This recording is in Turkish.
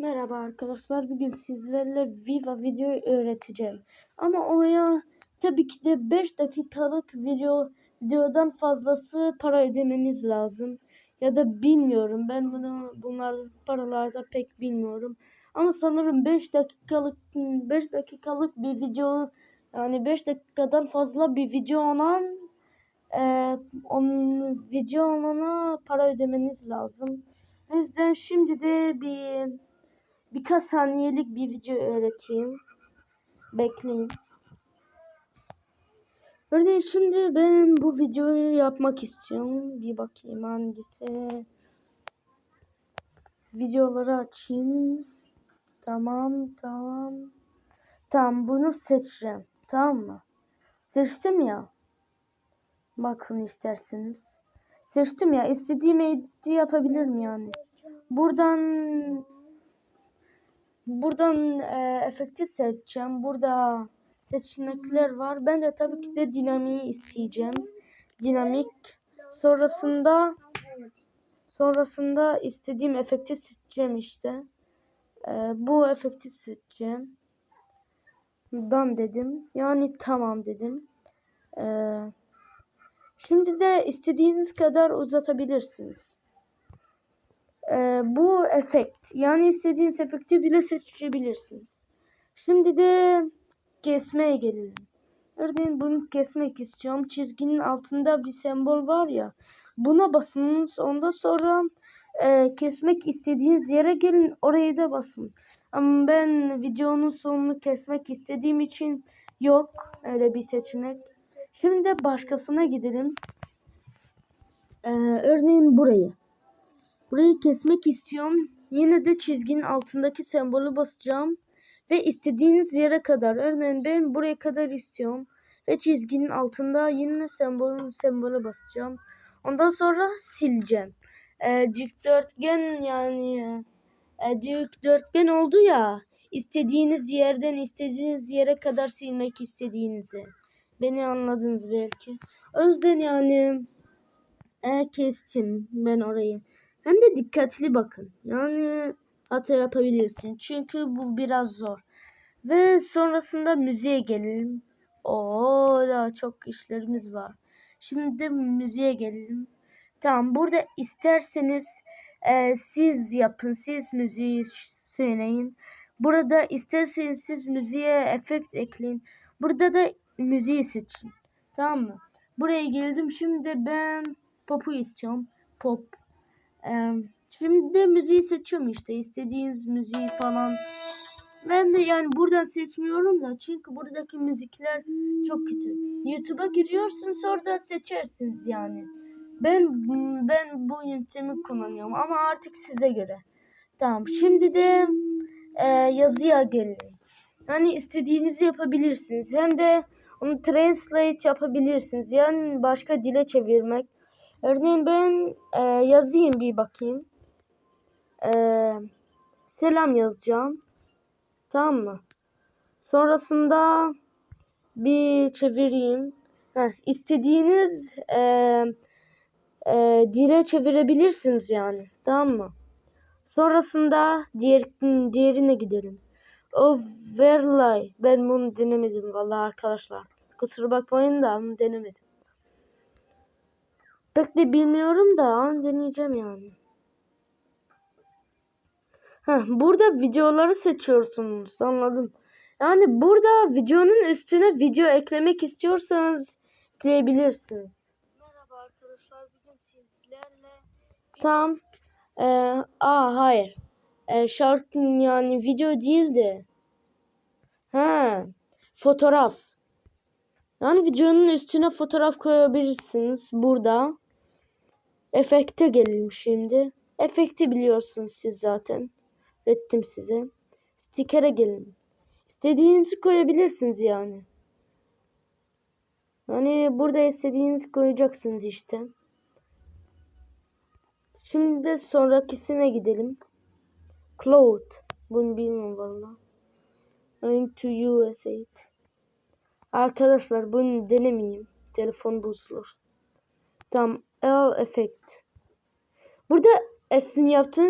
Merhaba arkadaşlar. Bugün sizlerle Viva video öğreteceğim. Ama oraya tabii ki de 5 dakikalık video videodan fazlası para ödemeniz lazım. Ya da bilmiyorum. Ben bunu bunlar paralarda pek bilmiyorum. Ama sanırım 5 dakikalık 5 dakikalık bir video yani 5 dakikadan fazla bir video olan e, onun video olana para ödemeniz lazım. O yüzden şimdi de bir birkaç saniyelik bir video öğreteyim. Bekleyin. Örneğin şimdi ben bu videoyu yapmak istiyorum. Bir bakayım hangisi. Videoları açayım. Tamam tamam. Tamam bunu seçeceğim. Tamam mı? Seçtim ya. Bakın isterseniz. Seçtim ya. İstediğim editi yapabilirim yani. Buradan buradan e, efekti seçeceğim. Burada seçenekler var. Ben de tabii ki de dinamiği isteyeceğim. Dinamik. Sonrasında sonrasında istediğim efekti seçeceğim işte. E, bu efekti seçeceğim. Dan dedim. Yani tamam dedim. Eee Şimdi de istediğiniz kadar uzatabilirsiniz. Ee, bu efekt yani istediğiniz efekti bile seçebilirsiniz. Şimdi de kesmeye gelelim. Örneğin bunu kesmek istiyorum. Çizginin altında bir sembol var ya. Buna basınız. Ondan sonra e, kesmek istediğiniz yere gelin. Oraya da basın. Ama ben videonun sonunu kesmek istediğim için yok öyle bir seçenek. Şimdi de başkasına gidelim. Ee, örneğin burayı. Burayı kesmek istiyorum. Yine de çizginin altındaki sembolü basacağım. Ve istediğiniz yere kadar. Örneğin ben buraya kadar istiyorum. Ve çizginin altında yine sembolün sembolü basacağım. Ondan sonra sileceğim. Ee, dikdörtgen yani e, dikdörtgen oldu ya. İstediğiniz yerden istediğiniz yere kadar silmek istediğinizi. Beni anladınız belki. O yüzden yani e, kestim ben orayı. Hem de dikkatli bakın. Yani hata yapabilirsin. Çünkü bu biraz zor. Ve sonrasında müziğe gelelim. Oo daha çok işlerimiz var. Şimdi de müziğe gelelim. Tamam burada isterseniz e, siz yapın. Siz müziği söyleyin. Burada isterseniz siz müziğe efekt ekleyin. Burada da müziği seçin. Tamam mı? Buraya geldim. Şimdi ben pop'u istiyorum. Pop. Ee, şimdi müziği seçiyorum işte. İstediğiniz müziği falan. Ben de yani buradan seçmiyorum da çünkü buradaki müzikler çok kötü. YouTube'a giriyorsunuz orada seçersiniz yani. Ben ben bu yöntemi kullanıyorum ama artık size göre. Tamam. Şimdi de e, yazıya gelin. Yani istediğinizi yapabilirsiniz. Hem de onu translate yapabilirsiniz. Yani başka dile çevirmek. Örneğin ben e, yazayım bir bakayım. E, selam yazacağım. Tamam mı? Sonrasında bir çevireyim. Heh, istediğiniz e, e, dile çevirebilirsiniz yani. Tamam mı? Sonrasında diğer diğerine gidelim. O Verlay. Ben bunu denemedim vallahi arkadaşlar. Kusura bakmayın da onu denemedim. Pek de bilmiyorum da deneyeceğim yani. Heh, burada videoları seçiyorsunuz anladım. Yani burada videonun üstüne video eklemek istiyorsanız ekleyebilirsiniz. Merhaba arkadaşlar bugün sizlerle Tamam. Ee, aa hayır. Ee, şarkı yani video değil de. Ha, fotoğraf. Yani videonun üstüne fotoğraf koyabilirsiniz burada. Efekte gelelim şimdi. Efekti biliyorsunuz siz zaten. Öğrettim size. Stikere gelin. İstediğinizi koyabilirsiniz yani. Hani burada istediğinizi koyacaksınız işte. Şimdi de sonrakisine gidelim. Cloud. Bunu bilmiyorum valla. Going to USA. Arkadaşlar bunu denemeyeyim. Telefon bozulur. Tam L effect. Burada F'in yaptığınız